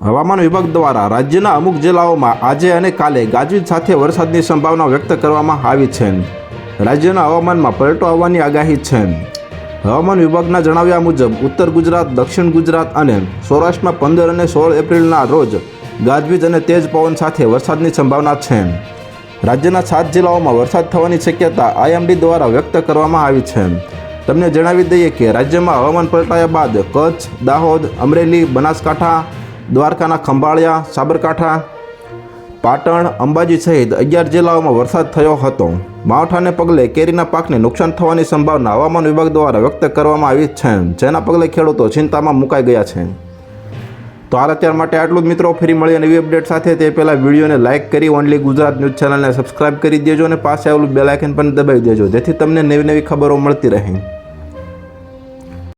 હવામાન વિભાગ દ્વારા રાજ્યના અમુક જિલ્લાઓમાં આજે અને કાલે ગાજવીજ સાથે વરસાદની સંભાવના વ્યક્ત કરવામાં આવી છે. રાજ્યના હવામાનમાં પલટો આવવાની આગાહી છે. હવામાન વિભાગના જણાવ્યા મુજબ, ઉત્તર ગુજરાત, દક્ષિણ ગુજરાત અને સૌરાષ્ટ્રમાં પંદર અને સોળ એપ્રિલના રોજ ગાજવીજ અને તેજ પવન સાથે વરસાદની સંભાવના છે. રાજ્યના સાત જિલ્લાઓમાં વરસાદ થવાની શક્યતા આઈએમડી દ્વારા વ્યક્ત કરવામાં આવી છે. તમને જણાવી દઈએ કે રાજ્યમાં હવામાન પલટાયા બાદ કચ્છ, દાહોદ, અમરેલી, બનાસકાંઠા દ્વારકાના ખંભાળિયા, સાબરકાંઠા, પાટણ, અંબાજી સહિત અગિયાર જિલ્લાઓમાં વરસાદ થયો હતો. માવઠાને પગલે કેરીના પાકને નુકસાન થવાની સંભાવના હવામાન વિભાગ દ્વારા વ્યક્ત કરવામાં આવી છે. જેના પગલે ખેડૂતો ચિંતામાં મુકાઈ ગયા છે. તો હાલ અત્યાર માટે આટલું જ મિત્રો. ફરી મળીએ નવી અપડેટ સાથે. તે પહેલાં વિડીયોને લાઇક કરી ઓનલી ગુજરાત ન્યૂઝ ચેનલને સબસ્ક્રાઇબ કરી દેજો અને પાસે આવેલું બેલાઇકન પણ દબાવી દેજો. જેથી તમને નવી નવી ખબરો મળતી રહે.